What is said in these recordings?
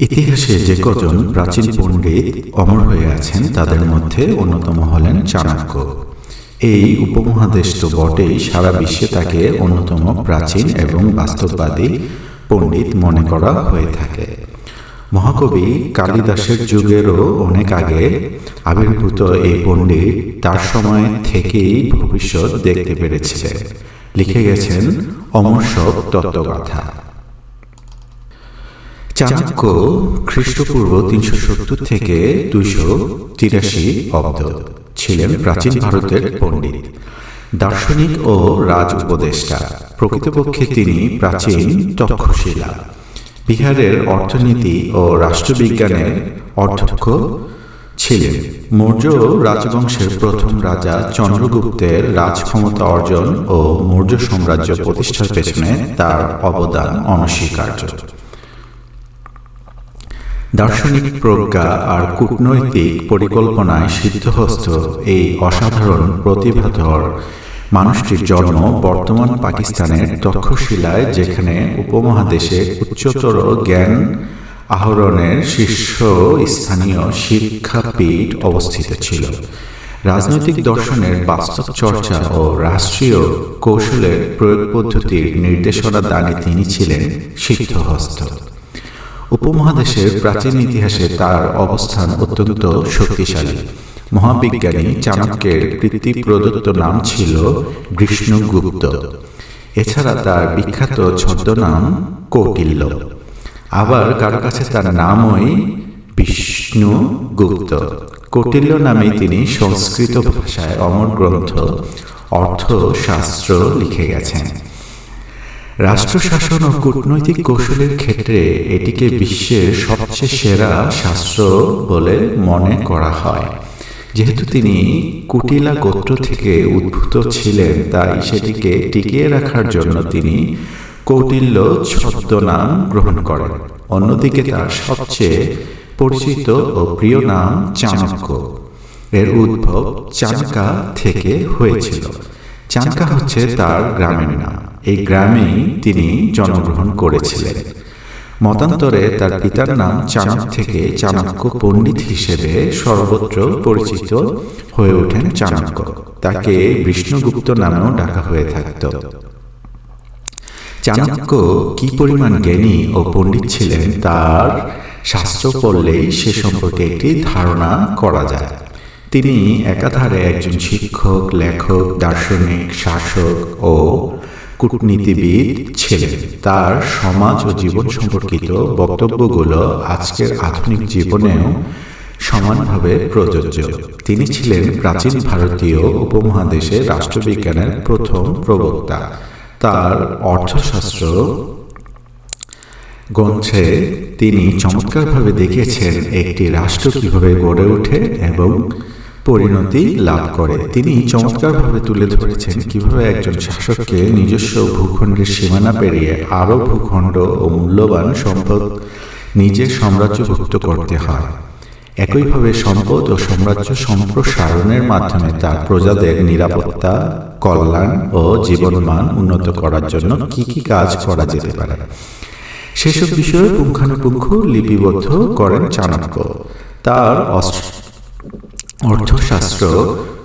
ইতিহাসে যে কজন প্রাচীন পণ্ডিত অমর হয়ে আছেন, তাদের মধ্যে অন্যতম হলেন চাণক্য। এই উপমহাদেশ তো বটেই, সারা বিশ্বে তাকে অন্যতম প্রাচীন এবং বাস্তববাদী পণ্ডিত মনে করা হয়ে থাকে। মহাকবি কালিদাসের যুগেরও অনেক আগে আবির্ভূত এই পণ্ডিত তার সময় থেকেই ভবিষ্যৎ দেখতে পেরেছে। লিখে গেছেন অমর সব তত্ত্বগাথা। চাণক্য খ্রিস্টপূর্ব তিনশো সত্তর থেকে দুইশো তিরাশি অব্দ। ছিলেন প্রাচীন ভারতের পণ্ডিত, দার্শনিক ও রাজ উপদেষ্টা। প্রকৃতপক্ষে তিনি প্রাচীন তক্ষশিলা। বিহারের অর্থনীতি ও রাষ্ট্রবিজ্ঞানের অধ্যক্ষ ছিলেন। মৌর্য রাজবংশের প্রথম রাজা চন্দ্রগুপ্তের রাজক্ষমতা অর্জন ও মৌর্য সাম্রাজ্য প্রতিষ্ঠার পেছনে তার অবদান অনস্বীকার্য। দার্শনিক প্রজ্ঞা আর কূটনৈতিক পরিকল্পনায় সিদ্ধহস্ত এই অসাধারণ প্রতিভাধর মানুষটির জন্ম বর্তমান পাকিস্তানের তক্ষশিলায়, যেখানে উপমহাদেশে উচ্চতর জ্ঞান আহরণের শীর্ষ স্থানীয় শিক্ষাপীঠ অবস্থিত ছিল। রাজনৈতিক দর্শনের বাস্তব চর্চা ও রাষ্ট্রীয় কৌশলের প্রয়োগ পদ্ধতির নির্দেশনা দানে তিনি ছিলেন সিদ্ধহস্ত। উপমহাদেশের প্রাচীন ইতিহাসে তার অবস্থান অত্যন্ত শক্তিশালী। মহাবিজ্ঞানী চাণক্যের কৃতি প্রদত্ত নাম ছিল বিষ্ণুগুপ্ত এছাড়া তার বিখ্যাত ছদ্মনাম কৌটিল্য আবার কারও কাছে তার নামই বিষ্ণুগুপ্ত। কৌটিল্য নামে তিনি সংস্কৃত ভাষায় অমর গ্রন্থ, অর্থশাস্ত্র লিখে গেছেন। রাষ্ট্রশাসন ও কূটনৈতিক কৌশলের ক্ষেত্রে এটিকে বিশ্বের সবচেয়ে সেরা শাস্ত্র বলে মনে করা হয়। যেহেতু তিনি কুটিলা গোত্র থেকে উদ্ভূত ছিলেন, তাই সেটিকে টিকিয়ে রাখার জন্য তিনি কৌটিল্য ছদ্মনাম গ্রহণ করেন। অন্যদিকে তার সবচেয়ে পরিচিত ও প্রিয় নাম চাণক্য। এর উদ্ভব চানকা থেকে হয়েছিল। চানকা হচ্ছে তার গ্রামের নাম। এই গ্রামেই তিনি জন্মগ্রহণ করেছিলেন। মতান্তরে তার পিতার নাম চাণক থেকে চাণক্য পণ্ডিত হিসেবে সর্বত্র পরিচিত হয়ে ওঠেন চাণক্য। তাকে বিষ্ণুগুপ্ত নামেও ডাকা হয়ে থাকত। চাণক্য কি পরিমাণ জ্ঞানী ও পণ্ডিত ছিলেন তার শাস্ত্র পড়লেই সে সম্পর্কে একটি ধারণা করা যায়। তিনি একাধারে একজন শিক্ষক, লেখক, দার্শনিক, শাসক ও কূটনীতিবিদ ছিলেন। তার সমাজ ও জীবন সম্পর্কিত বক্তব্যগুলো আজকের আধুনিক জীবনেও সমানভাবে প্রযোজ্য। তিনি ছিলেন প্রাচীন ভারতীয় উপমহাদেশে রাষ্ট্রবিজ্ঞানের প্রথম প্রবক্তা। তার অর্থশাস্ত্র গ্রন্থে তিনি চমৎকারভাবে দেখিয়েছেন একটি রাষ্ট্র কীভাবে গড়ে ওঠে এবং পরিণতি লাভ করে। তিনি চমৎকারভাবে তুলে ধরেছেন কীভাবে একজন শাসককে নিজস্ব ভূখণ্ডের সীমানা পেরিয়ে আরও ভূখণ্ড ও মূল্যবান সম্পদ নিজের সাম্রাজ্যভুক্ত করতে হয়। একইভাবে সম্পদ ও সাম্রাজ্য সম্প্রসারণের মাধ্যমে তার প্রজাদের নিরাপত্তা কল্যাণ ও জীবনমান উন্নত করার জন্য কি কি কাজ করা যেতে পারে। সেসব বিষয়ে পুঙ্খানুপুঙ্খ লিপিবদ্ধ করেন চাণক্য। তার অর্থশাস্ত্র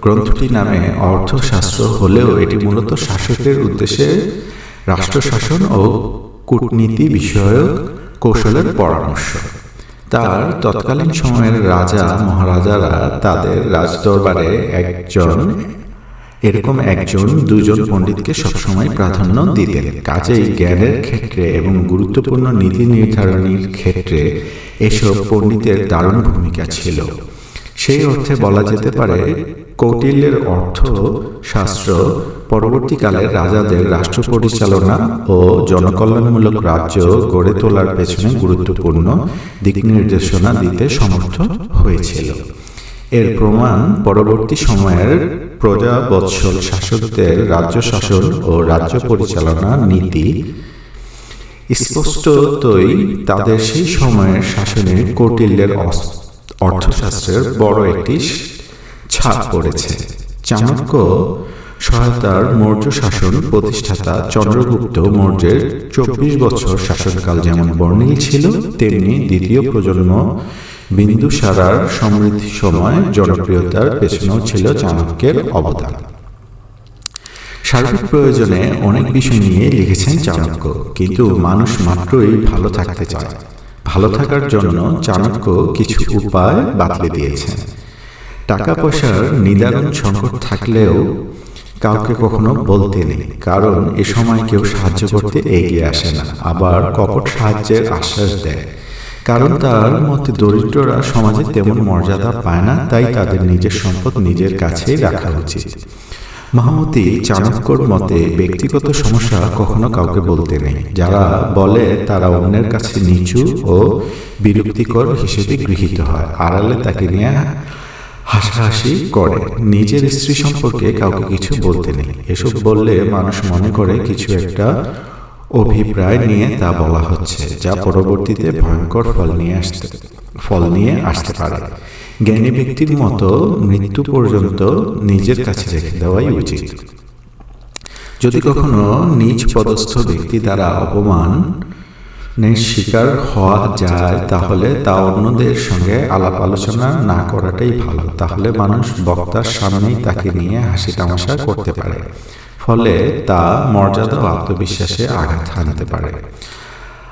গ্রন্থটি নামে অর্থশাস্ত্র হলেও এটি মূলত শাসকের উদ্দেশ্যে রাষ্ট্রশাসন ও কূটনীতি বিষয়ক কৌশলের পরামর্শ। তার তৎকালীন সময়ের রাজা মহারাজারা তাদের রাজদরবারে একজন, এরকম একজন, দুজন পণ্ডিতকে সবসময় প্রাধান্য দিতেন। কাজেই জ্ঞানের ক্ষেত্রে এবং গুরুত্বপূর্ণ নীতি নির্ধারণের ক্ষেত্রে এসব পণ্ডিতের দারুণ ভূমিকা ছিল। সেই অর্থে বলা যেতে পারে, কৌটিল্যের অর্থ শাস্ত্র, পরবর্তীকালে রাজাদের রাষ্ট্র পরিচালনা ও জনকল্যাণমূলক রাজ্য গড়ে তোলার পেছনে গুরুত্বপূর্ণ দিক নির্দেশনা দিতে সমর্থ হয়েছিল। এর প্রমাণ পরবর্তী সময়ের প্রজা বৎসল শাসকদের রাজ্য শাসন ও রাজ্য পরিচালনা নীতি। স্পষ্টতই তাদের সেই সময়ের শাসনে কৌটিল্যের অর্থশাস্ত্রের বড় একটি ছাপ পড়েছে। চাণক্য সহায়তার মৌর্য শাসন প্রতিষ্ঠাতা চন্দ্রগুপ্ত মৌর্যের চব্বিশ বছর শাসনকাল যেমন বর্ণিল ছিল, তেমনি দ্বিতীয় প্রজন্ম বিন্দুসারার সমৃদ্ধি সময় জনপ্রিয়তার পেছনেও ছিল চাণক্যের অবদান। সার্বিক প্রয়োজনে অনেক বিষয় নিয়ে লিখেছেন চাণক্য, কিন্তু মানুষ মাত্রই ভালো থাকতে চায়। ভালো থাকার জন্য চাণক্য কিছু উপায় বাতলে দিয়েছেন টাকা পয়সার নিদারুণ সংকট থাকলেও কাউকে কখনো বলতে নেই, কারণ এ সময় কেউ সাহায্য করতে এগিয়ে আসে না, আবার কপট সাহায্যের আশ্বাস দেয়। কারণ তার মতে দরিদ্ররা সমাজে তেমন মর্যাদা পায় না, তাই তাদের নিজের সম্পদ নিজের কাছেই রাখা উচিত। মাহমুদি চাণক্যর মতে ব্যক্তিগত সমস্যা কখনো কাউকে বলতে নেই। যারা বলে তারা অন্যের কাছে নিচু ও বিরক্তিকর হিসেবে গৃহীত হয়। আড়ালে তাকে নিয়ে হাসাহাসি করে। নিজের স্ত্রী সম্পর্কে কাউকে কিছু বলতে নেই। এসব বললে মানুষ মনে করে কিছু একটা অভিপ্রায় নিয়ে তা বলা হচ্ছে, যা পরবর্তীতে ভয়ঙ্কর ফল নিয়ে আসতে ফল নিয়ে আসতে পারে। জ্ঞানী ব্যক্তির মতো মৃত্যু পর্যন্ত নিজের কাছে রেখে দেওয়াই উচিত। যদি কখনো নিজ পদস্থ ব্যক্তি দ্বারা অপমান শিকার হওয়া যায়, তাহলে তা অন্যদের সঙ্গে আলাপ আলোচনা না করাটাই ভালো। তাহলে মানুষ বক্তার সামনেই তাকে নিয়ে হাসি তামাশা করতে পারে। ফলে তা মর্যাদা ও আত্মবিশ্বাসে আঘাত হানতে পারে।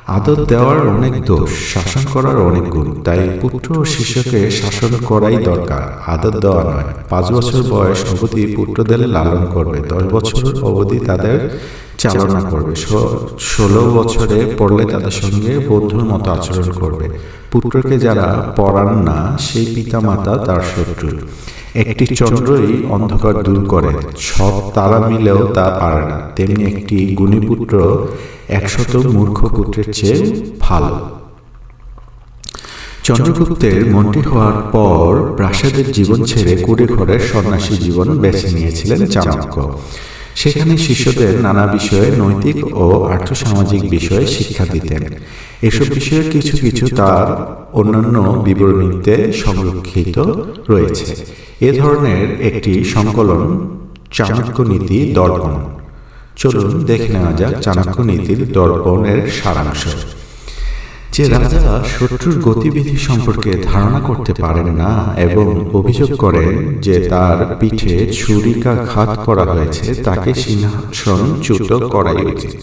আদর দেওয়ার অনেক দোষ, শাসন করার অনেক গুণ। তাই পুত্র ও শিষ্যকে শাসন করাই দরকার, আদর দেওয়া নয়। পাঁচ বছর বয়স অবধি পুত্রদের লালন করবে, দশ বছর অবধি তাদের চালনা করবে ষোলো বছরে পড়লে তাদের সঙ্গে বন্ধুর মতো আচরণ করবে। পুত্রকে যারা পড়ান না, সেই পিতা মাতা তার শত্রু। একটি চন্দ্রই অন্ধকার দূর করে, সব তারা মিলেও তা পারে না। তেমনি একটি গুণীপুত্র একশত মূর্খ পুত্রের চেয়ে ভালো। চন্দ্রগুপ্তের মন্ত্রী হওয়ার পর প্রাসাদের জীবন ছেড়ে কুড়ে ঘরের সন্ন্যাসী জীবন বেছে নিয়েছিলেন চাণক্য। সেখানে শিষ্যদের নানা বিষয়ে নৈতিক ও আর্থসামাজিক বিষয়ে শিক্ষা দিতেন। এসব বিষয়ে কিছু কিছু তার অন্যান্য বিবরণীতে সংরক্ষিত রয়েছে। এ ধরনের একটি সংকলন চাণক্য নীতি দর্পণ। চলুন দেখে নেওয়া যাক চাণক্য নীতির দর্পণের সারাংশ। যে রাজা শত্রুর গতিবিধি সম্পর্কে ধারণা করতে পারেন না এবং অভিযোগ করেন যে তার পিঠে ছুরিকাঘাত করা হয়েছে তাকে সিংহাসন চ্যুত করাই উচিত।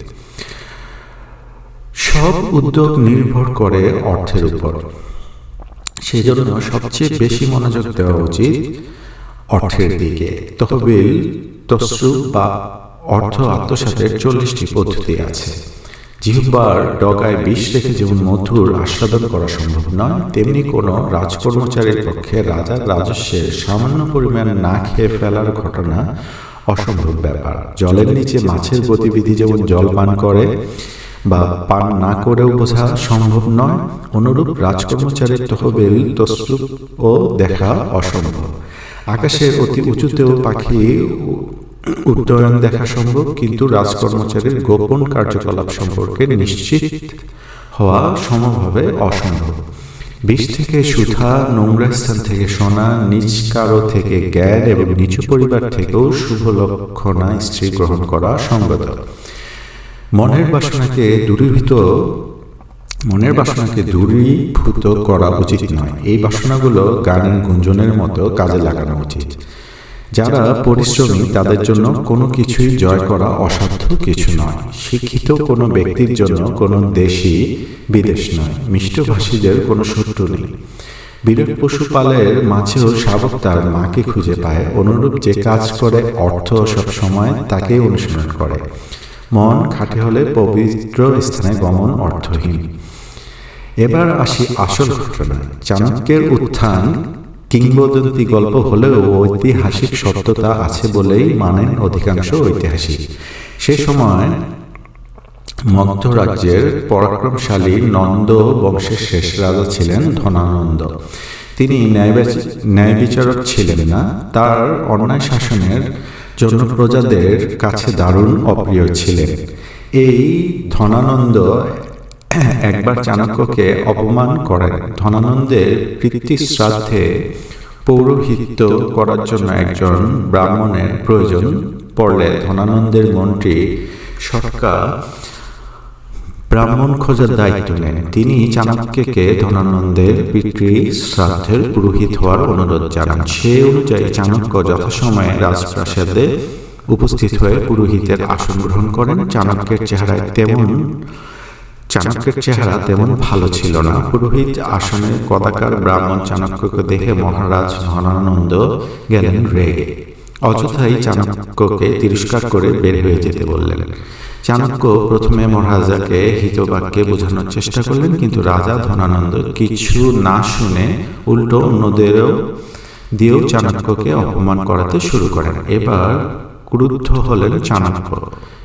সব উদ্যোগ নির্ভর করে অর্থের উপর। সেজন্য সবচেয়ে বেশি মনোযোগ দেওয়া উচিত অর্থের দিকে। তহবিল তসরু বা অর্থ আত্মসাতের চল্লিশটি পদ্ধতি আছে। জিহ্বার ডগায় বিষ রেখে যেমন মধুর আস্বাদন করা সম্ভব নয়, তেমনি কোনো রাজকর্মচারীর পক্ষে রাজার রাজস্বের সামান্য পরিমাণে না খেয়ে ফেলার ঘটনা অসম্ভব ব্যাপার। জলের নিচে মাছের গতিবিধি যেমন জল পান করে বা পান না করেও বোঝা সম্ভব নয়, অনুরূপ রাজকর্মচারীর তহবিল তসরূপ ও দেখা অসম্ভব। আকাশের অতি উঁচুতেও পাখি উড্ডয়ন দেখা সম্ভব, কিন্তু রাজকর্মচারীর গোপন কার্যকলাপ সম্পর্কে নিশ্চিত হওয়া সমভাবে অসম্ভব। বিষ থেকে সুধা নোংরা স্থান থেকে সোনা, নিজ কারও থেকে জ্ঞান এবং নিচু পরিবার থেকেও শুভ লক্ষণা স্ত্রী গ্রহণ করা সঙ্গত মনের বাসনাকে দূরীভূত, মনের বাসনাকে দূরীভূত করা উচিত নয়। এই বাসনাগুলো গানের গুঞ্জনের মতো কাজে লাগানো উচিত। যারা পরিশ্রমী তাদের জন্য কোনো কিছুই জয় করা অসাধ্য কিছু নয়। শিক্ষিত কোনো ব্যক্তির জন্য কোনো দেশই বিদেশ নয়। মিষ্টভাষীদের কোনো শত্রু নেই। বিরাট পশুপালের মাঝেও শাবক তার মাকে খুঁজে পায়। অনুরূপ যে কাজ করে অর্থ সব সময় তাকে অনুসরণ করে। মন খাটে হলে পবিত্র স্থানে গমন অর্থহীন। এবার আসি আসল ঘটনা চাণক্যের উত্থান কিংবদন্তি গল্প হলেও ঐতিহাসিক সত্যতা আছে বলেই মানেন অধিকাংশ ঐতিহাসিক। সে সময় মধ্য রাজ্যের পরাক্রমশালী নন্দ বংশের শেষ রাজা ছিলেন ধনানন্দ। তিনি ন্যায় বিচারক ছিলেন না, তার অন্যায় শাসনের জন্য প্রজাদের কাছে দারুণ অপ্রিয় ছিলেন। এই ধনানন্দ একবার চাণক্যকে অপমান করেন ধনানন্দের শ্রাদ্ধে পৌরোহিত্য করার জন্য একজন ব্রাহ্মণের প্রয়োজন পড়লে ধনানন্দের মন্ত্রী সরকা ব্রাহ্মণ খোঁজার দায়িত্ব নেন তিনি চাণক্যকে ধনানন্দের পিতৃ শ্রাদ্ধের পুরোহিত হওয়ার অনুরোধ জানান। সে অনুযায়ী চাণক্য যথাসময়ে রাজপ্রাসাদে উপস্থিত হয়ে পুরোহিতের আসন গ্রহণ করেন। চাণক্যের চেহারায় তেমন চাণক্যের চেহারা তেমন ভালো ছিল না। পুরোহিত আসনে কদাকার ব্রাহ্মণ চাণক্যকে দেখে মহারাজ ধনানন্দ গেলেন রেগে। অযথাই চাণক্যকে তিরস্কার করে বের হয়ে যেতে বললেন। চাণক্য প্রথমে মহারাজাকে হিতবাক্যে বোঝানোর চেষ্টা করলেন, কিন্তু রাজা ধনানন্দ কিছু না শুনে উল্টো অন্যদেরও দিয়েও চাণক্যকে অপমান করাতে শুরু করেন। এবার ক্রুদ্ধ হলেন চাণক্য।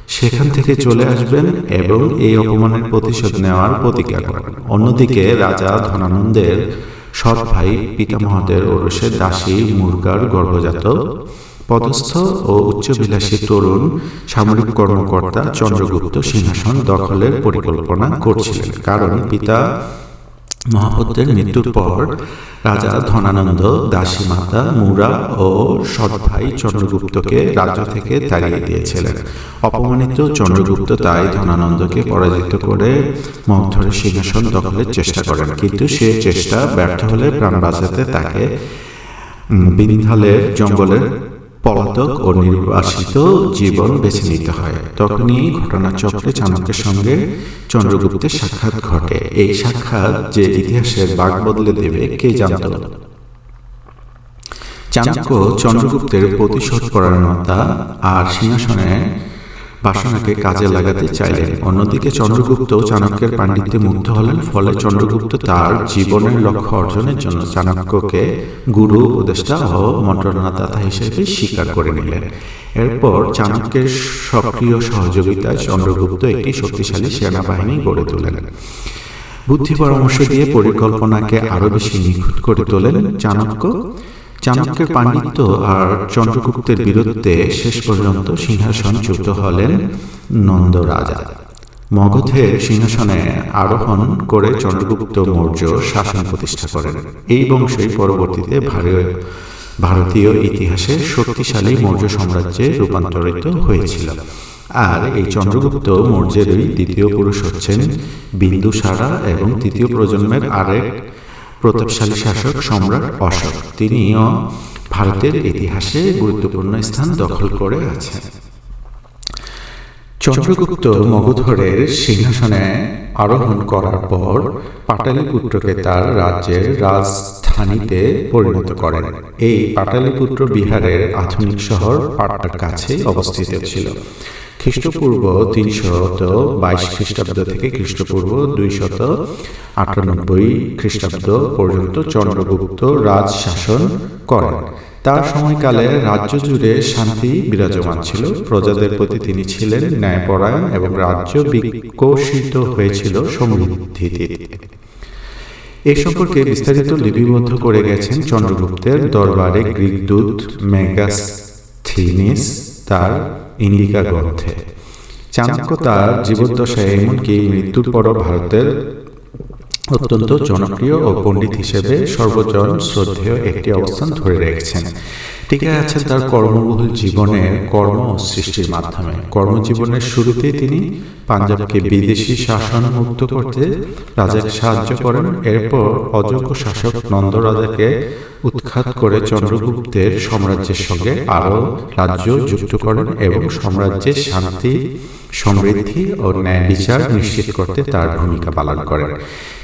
সেখান থেকে চলে আসবেন এবং এই অপমানের প্রতিশোধ নেওয়ার প্রতিজ্ঞা করেন। অন্যদিকে রাজা ধনানন্দের সৎ ভাই পিতামহদের ওরসে দাসী মুরগার গর্ভজাত পদস্থ ও উচ্চবিলাসী তরুণ সামরিক কর্মকর্তা চন্দ্রগুপ্ত সিংহাসন দখলের পরিকল্পনা করছিলেন। কারণ পিতা মহাপদ্মের মৃত্যুর পর রাজা ধনানন্দ দাসী মাতা মুরা ও সৎ ভাই চন্দ্রগুপ্তকে রাজ্য থেকে তাড়িয়ে দিয়েছিলেন। অপমানিত চন্দ্রগুপ্ত তাই ধনানন্দকে পরাজিত করে মগধরের সিংহাসন দখলের চেষ্টা করেন। কিন্তু সে চেষ্টা ব্যর্থ হলে প্রাণ বাঁচাতে তাকে বিন্ধালের জঙ্গলের পলাতক ও নির্বাসিত জীবন বেছে নিতে হয়। তখনই ঘটনাচক্রে চাণক্যের সঙ্গে চন্দ্রগুপ্তের সাক্ষাৎ ঘটে। এই সাক্ষাৎ যে ইতিহাসের বাঘ বদলে দেবে, কে জানত? চাণক্য চন্দ্রগুপ্তের প্রতিশোধ পরায়ণতা আর সিংহাসনে বাসনাকে কাজে লাগাতে চাইলেন। অন্যদিকে চন্দ্রগুপ্ত চাণক্যের পাণ্ডিত্যে মুগ্ধ হলেন, ফলে চন্দ্রগুপ্ত তার জীবনের লক্ষ্য অর্জনের জন্য চাণক্যকে গুরু, উপদেষ্টা ও মন্ত্রণাদাতা হিসেবে স্বীকার করে নিলেন। এরপর চাণক্যের সক্রিয় সহযোগিতায় চন্দ্রগুপ্ত একটি শক্তিশালী সেনাবাহিনী গড়ে তোলেন। বুদ্ধি পরামর্শ দিয়ে পরিকল্পনাকে আরও বেশি নিখুঁত করে তোলেন চাণক্য। চাণক্যের পাণ্ডিত্য আর চন্দ্রগুপ্তের বিরুদ্ধে শেষ পর্যন্ত সিংহাসনচ্যুত হলেন নন্দ রাজা। মগধের সিংহাসনে আরোহণ করে চন্দ্রগুপ্ত মৌর্য শাসন প্রতিষ্ঠা করেন। এই বংশই পরবর্তীতে ভারতীয় ইতিহাসে শক্তিশালী মৌর্য সাম্রাজ্যে রূপান্তরিত হয়েছিল। আর এই চন্দ্রগুপ্ত মৌর্যেরই দ্বিতীয় পুরুষ হচ্ছেন বিন্দুসারা এবং তৃতীয় প্রজন্মের আরেক প্রতাপশালী শাসক সম্রাট অশোক, তিনিও ভারতের ইতিহাসে গুরুত্বপূর্ণ স্থান দখল করে আছেন। চন্দ্রগুপ্ত মগধরের সিংহাসনে আরোহণ করার পর পাটালিপুত্রকে তার রাজ্যের রাজধানীতে পরিণত করেন। এই পাটালিপুত্র বিহারের আধুনিক শহর পাটনার কাছে অবস্থিত ছিল। খ্রিস্টপূর্ব তিনশত বাইশ খ্রিস্টাব্দ থেকে খ্রিস্টপূর্ব দুইশত আটানব্বই খ্রিস্টাব্দ পর্যন্ত চন্দ্রগুপ্ত রাজ শাসন করেন। তার সময়কালে রাজ্য জুড়ে শান্তি বিরাজমান ছিল। প্রজাদের প্রতি তিনি ছিলেন ন্যায়পরায়ণ এবং রাজ্য বিকশিত হয়েছিল সমৃদ্ধিতে। এ সম্পর্কে বিস্তারিত লিপিবদ্ধ করে গেছেন চন্দ্রগুপ্তের দরবারে গ্রিক দূত মেগাস্থিনিস, তার ইন্ডিকা গ্রন্থে। চাণক্য তার জীবদ্দশায় এমনকি মৃত্যুর পরও ভারতের অত্যন্ত জনপ্রিয় ও পণ্ডিত হিসেবে সর্বজন শ্রদ্ধেয় একটি অবস্থান ধরে রেখেছেন। টিকে আছেন তার কর্মবহুল জীবনের কর্ম সৃষ্টির মাধ্যমে। কর্মজীবনের শুরুতেই তিনি পাঞ্জাবকে বিদেশি শাসন মুক্ত করতে রাজাকে সাহায্য করেন। এরপর অযোগ্য শাসক নন্দ রাজাকে উৎখাত করে চন্দ্রগুপ্তের সাম্রাজ্যের সঙ্গে আরও রাজ্য যুক্ত করেন এবং সাম্রাজ্যের শান্তি সমৃদ্ধি ও ন্যায় বিচার নিশ্চিত করতে তার ভূমিকা পালন করেন।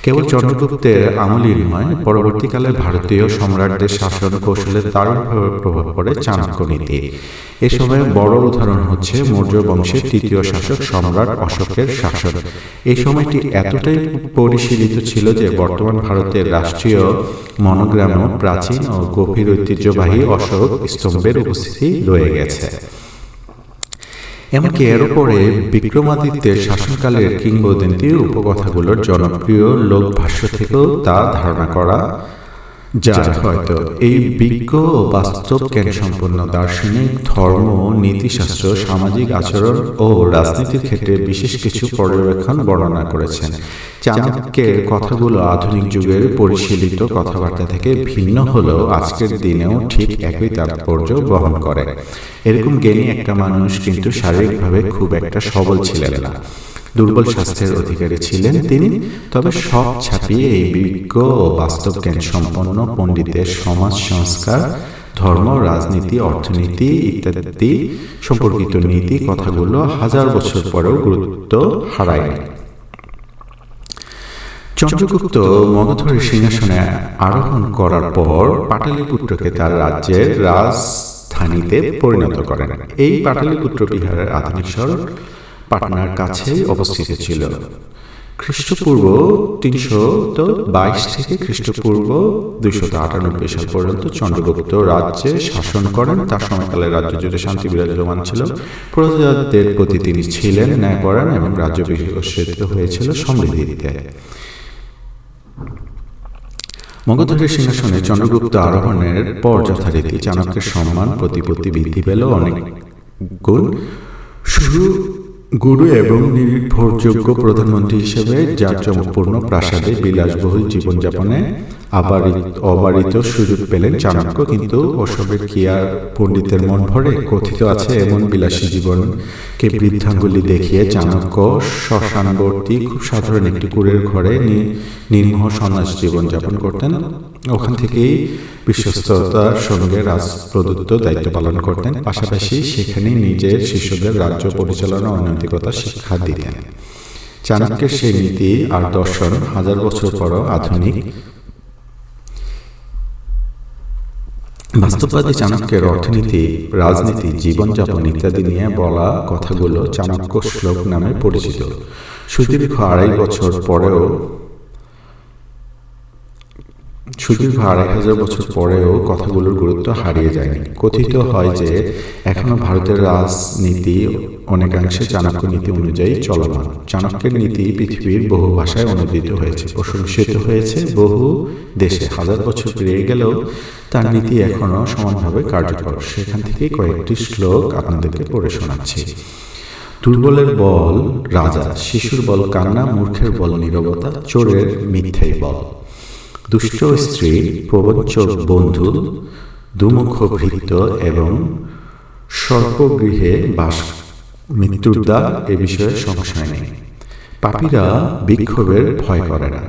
কেবল চন্দ্রগুপ্তের আমলই নয় পরবর্তীকালে ভারতীয় সম্রাটদের শাসন কৌশলে দারুণভাবে প্রভাব পড়ে চাণক্য নীতি এ সময় বড় উদাহরণ হচ্ছে মৌর্য বংশের তৃতীয় শাসক সম্রাট অশোকের শাসন। এই সময়টি এতটাই পরিশীলিত ছিল যে বর্তমান ভারতের রাষ্ট্রীয় মনোগ্রামও প্রাচীন ও গভীর ঐতিহ্যবাহী অশোক স্তম্ভের উপস্থিতি রয়ে গেছে। এমনকি এর উপরে বিক্রমাদিত্যের শাসনকালের কিংবদন্তি উপকথাগুলোর জনপ্রিয় লোকভাষ্য থেকেও তা ধারণা করা যার হয়তো এই বিজ্ঞ ও বাস্তব জ্ঞান সম্পন্ন দার্শনিক, ধর্ম, নীতিশাস্ত্র, সামাজিক আচরণ ও রাজনীতির ক্ষেত্রে বিশেষ কিছু পর্যবেক্ষণ বর্ণনা করেছেন। চাণক্যের কথাগুলো আধুনিক যুগের পরিশীলিত কথাবার্তা থেকে ভিন্ন হলেও আজকের দিনেও ঠিক একই তাৎপর্য বহন করে। এরকম জ্ঞানী একটা মানুষ কিন্তু শারীরিকভাবে খুব একটা সবল ছিলেন না। দুর্বল স্বাস্থ্যের অধিকারী ছিলেন তিনি। তবে সব ছাপিয়ে এই বিজ্ঞ বাস্তব জ্ঞান সম্পন্ন পণ্ডিতের সমাজ সংস্কার, ধর্ম, রাজনীতি, অর্থনীতি ইত্যাদি সম্পর্কিত নীতি কথাগুলো হাজার বছর পরেও গুরুত্ব হারায়নি চন্দ্রগুপ্ত মগধরের সিংহাসনে আরোহণ করার পর পাটালিপুত্রকে তার রাজ্যের রাজধানীতে পরিণত করেন। এই পাটালিপুত্র বিহারের আধুনিক পাটনার কাছে অবস্থিত ছিল। খ্রিস্টপূর্ব তিনশো বাইশ থেকে খ্রিস্টপূর্ব দুইশত আটানব্বই সাল পর্যন্ত চন্দ্রগুপ্ত রাজ্যে শাসন করেন। তার সময়কালে রাজ্য জুড়ে শান্তি বিরাজমান ছিল। প্রজাদের প্রতি তিনি ছিলেন ন্যায় ন্যায়পরায়ণ এবং রাজ্য বিকশিত হয়েছিল সমৃদ্ধিতে। মগধরের সিংহাসনে চন্দ্রগুপ্ত আরোহণের পর যথারীতি চাণক্যের সম্মান প্রতিপত্তি বৃদ্ধি পেল। অনেক গুণ শুরু গুরু এবং নির্ভরযোগ্য প্রধানমন্ত্রী হিসেবে জাঁকজমকপূর্ণ প্রাসাদে বিলাসবহুল জীবনযাপনে আবারিত অবারিত সুযোগ পেলেন চাণক্য, কিন্তু ওসবের কি আর পণ্ডিতের মন ভরে কথিত আছে এমন বিলাসী জীবনকে বৃদ্ধাঙ্গুলি দেখিয়ে চাণক্য শ্মশানবর্তী খুব সাধারণ একটি কুড়ের ঘরে নির্মহ সন্ন্যাস জীবনযাপন করতেন। ওখান থেকেই বিশ্বস্ততার সঙ্গে রাজ প্রদত্ত দায়িত্ব পালন করতেন। পাশাপাশি সেখানে নিজের শিষ্যদের রাজ্য পরিচালনা অনৈতিকতা শিক্ষা দিতেন চাণক্যের সেই নীতি আর দর্শন হাজার বছর পরও আধুনিক। বাস্তববাদী চাণক্যের অর্থনীতি, রাজনীতি, জীবনযাপন ইত্যাদি নিয়ে বলা কথাগুলো চাণক্য শ্লোক নামে পরিচিত। সুদীর্ঘ আড়াই বছর পরেও সুদীর্ঘ আড়াই হাজার বছর পরেও কথাগুলোর গুরুত্ব হারিয়ে যায়নি। কথিত হয় যে, এখনও ভারতের রাজনীতি অনেকাংশে চাণক্য নীতি অনুযায়ী চলমান। চাণক্যের নীতি পৃথিবীর বহু ভাষায় অনুদিত হয়েছে, প্রশংসিত হয়েছে। বহু দেশে হাজার বছর পেরিয়ে গেলেও তার নীতি এখনও সমানভাবে কার্যকর। সেখান থেকে কয়েকটি শ্লোক আপনাদেরকে পড়ে শোনাচ্ছি। দুর্বলের বল রাজা, শিশুর বল কান্না, মূর্খের বল নিরবতা, চোরের মিথ্যাই বল। দুষ্ট স্ত্রী প্রবঞ্চক বন্ধু, দুমুখ ভৃত্য এবং সর্পগৃহে বাস মৃত্যুর দ্বার এ বিষয়ে সংশয় নেই। পাপীরা বিক্ষোভের ভয় করে না।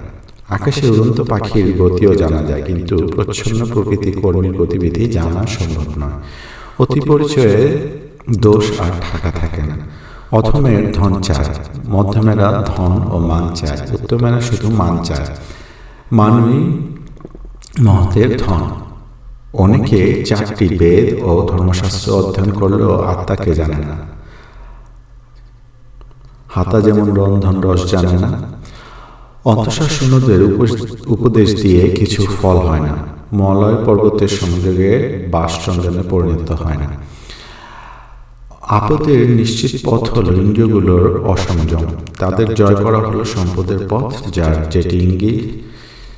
আকাশে উড়ন্ত পাখির গতিও জানা যায়, কিন্তু প্রচ্ছন্ন প্রকৃতি কর্মীর গতিবিধি জানা সম্ভব নয়। অতি পরিচয়ে দোষ আর ঢাকা থাকে না। অথমের ধন চায়, মধ্যমেরা ধন ও মান চায়, উত্তমেরা শুধু মান চায়। মানবী মহতের ধন, অনেকে চারটি বেদ ও ধর্মশাস্ত্র অধ্যয়ন করলেও আত্মাকে জানে না। হাতা যেমন রন্ধন রস জানে না অন্তঃশাসনদের উপদেশ দিয়ে কিছু ফল হয় না, মলয় পর্বতের সংযোগে বাসচন্দনে পরিণত হয় না। আপদের নিশ্চিত পথ হল ইন্দ্রিয়গুলোর অসংযম, তাদের জয় করা হলো সম্পদের পথ, যার যেটি ইঙ্গিত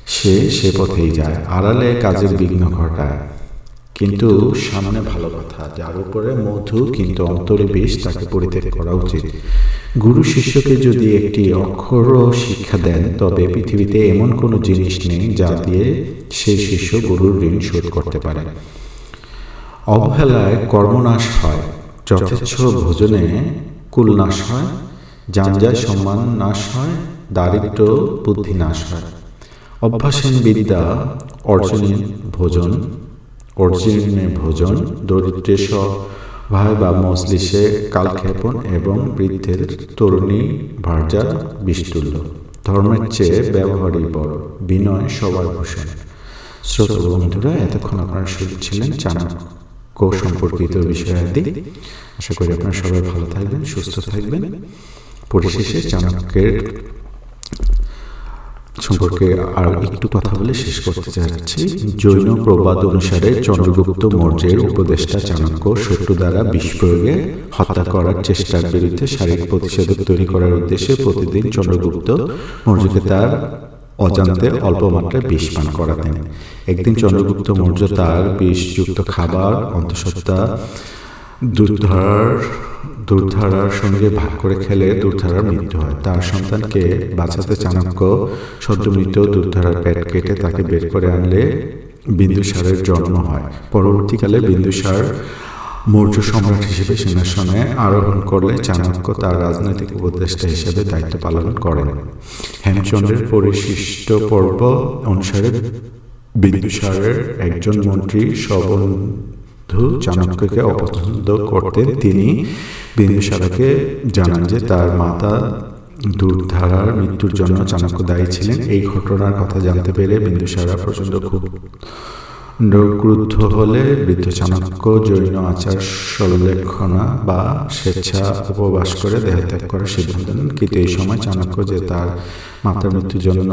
সে সে পথেই যায়, আড়ালে কাজের বিঘ্ন ঘটায়। কিন্তু সামনে ভালো কথা, যার উপরে মধু কিন্তু অন্তরে বিষ তাকে পরিত্যাগ করা উচিত। গুরু শিষ্যকে যদি একটি অক্ষর শিক্ষা দেন, তবে পৃথিবীতে এমন কোনো জিনিস নেই যা দিয়ে সেই শিষ্য গুরুর ঋণ শোধ করতে পারে। অবহেলায় কর্মনাশ হয়, যথেচ্ছ ভোজনে কুলনাশ হয় যানজায় সম্মান নাশ হয় দারিদ্র বুদ্ধি নাশ হয়। অভ্যাসীন বিদ্যা অর্জনীন ভোজন অর্জনীনে ভোজন দরিদ্রে ভাই বা মজলিসে কালক্ষেপণ এবং বৃদ্ধের তরুণী ভার্যা বিস্তুল্য ধর্মের চেয়ে ব্যবহারই বড়। বিনয় সবার ভূষণ। শ্রোত বন্ধুরা, এতক্ষণ আপনারা শুনছিলেন চাণক্য সম্পর্কিত বিষয়াদি আশা করি আপনারা সবাই ভালো থাকবেন, সুস্থ থাকবেন। পরিশেষে চাণক্যের সম্পর্কে আর একটু কথা বলে শেষ করতে চাচ্ছি জৈন প্রবাদ অনুসারে চন্দ্রগুপ্ত মৌর্যের উপদেষ্টা চাণক্য শত্রু দ্বারা বিষ প্রয়োগে হত্যা করার চেষ্টার বিরুদ্ধে শারীরিক প্রতিষেধক তৈরি করার উদ্দেশ্যে প্রতিদিন চন্দ্রগুপ্ত মৌর্যকে তার অজান্তে অল্প মাত্রায় বিষ পান করাতেন। একদিন চন্দ্রগুপ্ত মৌর্য তার বিষযুক্ত খাবার, অন্তঃসত্ত্বা দুর্ধার দুর্ধারার সঙ্গে ভাগ করে খেলে দুর্ধারার মৃত্যু হয়। তার সন্তানকে বাঁচাতে চাণক্য সদ্য মৃত দুর্ধারার পেট কেটে তাকে বের করে আনলে বিন্দুসারের জন্ম হয়। পরবর্তীকালে বিন্দুসার মৌর্য সম্রাট হিসেবে সিংহাসনে আরোহণ করলে চাণক্য তার রাজনৈতিক উপদেষ্টা হিসেবে দায়িত্ব পালন করেন। হেমচন্দ্রের পরিশিষ্ট পর্ব অনুসারে বিন্দুসারের একজন মন্ত্রী সবন্ধু চাণক্যকে অপছন্দ করতেন তিনি। বিন্দুসারাকে জানান যে তার মাতা দুর্ধারার মৃত্যুর জন্য চাণক্য দায়ী ছিলেন। এই ঘটনার কথা জানতে পেরে বিন্দুসারা প্রচণ্ড খুব ক্রুদ্ধ হলে বৃদ্ধ চাণক্য জৈন আচার সল্লেখনা বা স্বেচ্ছা উপবাস করে দেহত্যাগ করার সিদ্ধান্ত নেন। কিন্তু এই সময় চাণক্য যে তার মাতার মৃত্যুর জন্য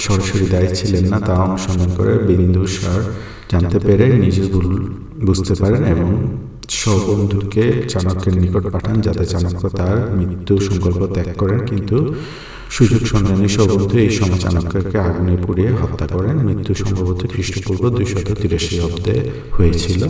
সরাসরি দায়ী ছিলেন না তা অনুসন্ধান করে বিন্দুসার জানতে পেরে নিজের ভুল বুঝতে পারেন এবং সবন্ধুকে চাণক্যের নিকট পাঠান যাতে চাণক্য তার মৃত্যু সংকল্প ত্যাগ করেন। কিন্তু সুযোগ সন্ধানী সবন্ধু এই সময় চাণক্যকে আগুনে পুড়িয়ে হত্যা করেন। মৃত্যু সম্ভবত খ্রিস্টপূর্ব দুইশত তিরাশি অব্দে হয়েছিল।